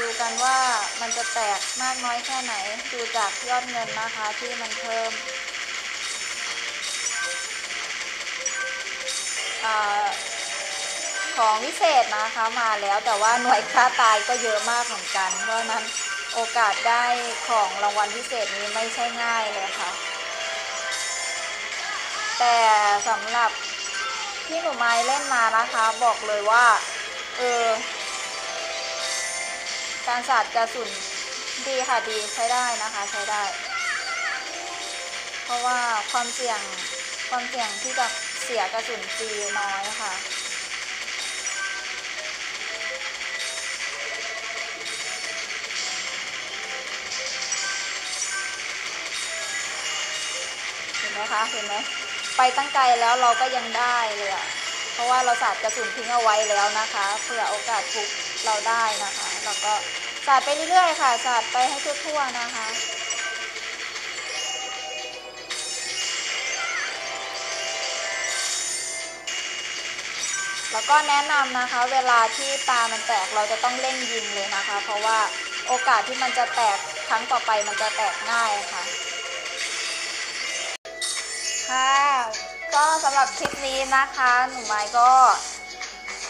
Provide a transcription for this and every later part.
ดูกันว่ามันจะแตกมากน้อยแค่ไหน ดูจากยอดเงินนะคะที่มันเพิ่มอของวิเศษนะคะมาแล้วแต่ว่าหน่วยค่าตายก็เยอะมากเหมือนกัน เพราะฉะนั้นโอกาสได้ของรางวัลพิเศษนี้ไม่ใช่ง่ายเลยค่ะ แต่สำหรับที่หนูไม้เล่นมานะคะ บอกเลยว่า เออ การสาดกระสุนดีค่ะดีใช้ได้นะคะใช้ได้ เพราะว่าความเสี่ยงความเสี่ยงที่จะเสียกระสุนฟรีน้อยค่ะเห็นไหมคะเห็นไหมไปตั้งไกลแล้วเราก็ยังได้เลยอะเพราะว่าเราสาดกระสุนทิ้งเอาไว้แล้วนะคะ เผื่อโอกาสทุกเราได้นะคะ แล้วก็สาดไปเรื่อยๆค่ะ สาดไปให้ทั่วๆนะคะแล้วก็แนะนำนะคะ เวลาที่ปลามันแตกเราจะต้องเร่งยิงเลยนะคะ เพราะว่าโอกาสที่มันจะแตกครั้งต่อไปมันจะแตกง่ายค่ะ ค่ะ ก็สำหรับคลิปนี้นะคะ หนูไม้ก็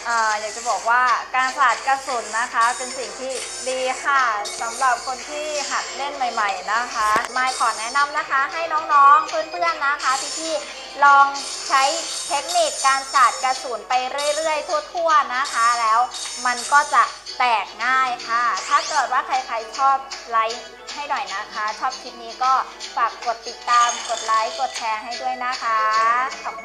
อาอยากจะบอกว่าการสาดกระสุนนะคะเป็นสิ่งที่ดีค่ะสำหรับคนที่หัดเล่นใหม่ ๆนะคะไม้ขอแนะนำนะคะ ให้น้องๆเพื่อนๆนะคะพี่ๆลองใช้เทคนิคการสาดกระสุนไปเรื่อยๆ ทั่วๆนะคะ แล้วมันก็จะแตกง่ายค่ะ ถ้าเกิดว่าใครๆชอบไลค์ให้หน่อยนะคะ ชอบคลิปนี้ก็ฝากกดติดตามกดไลค์กดแชร์ให้ด้วยนะคะขอบคุณ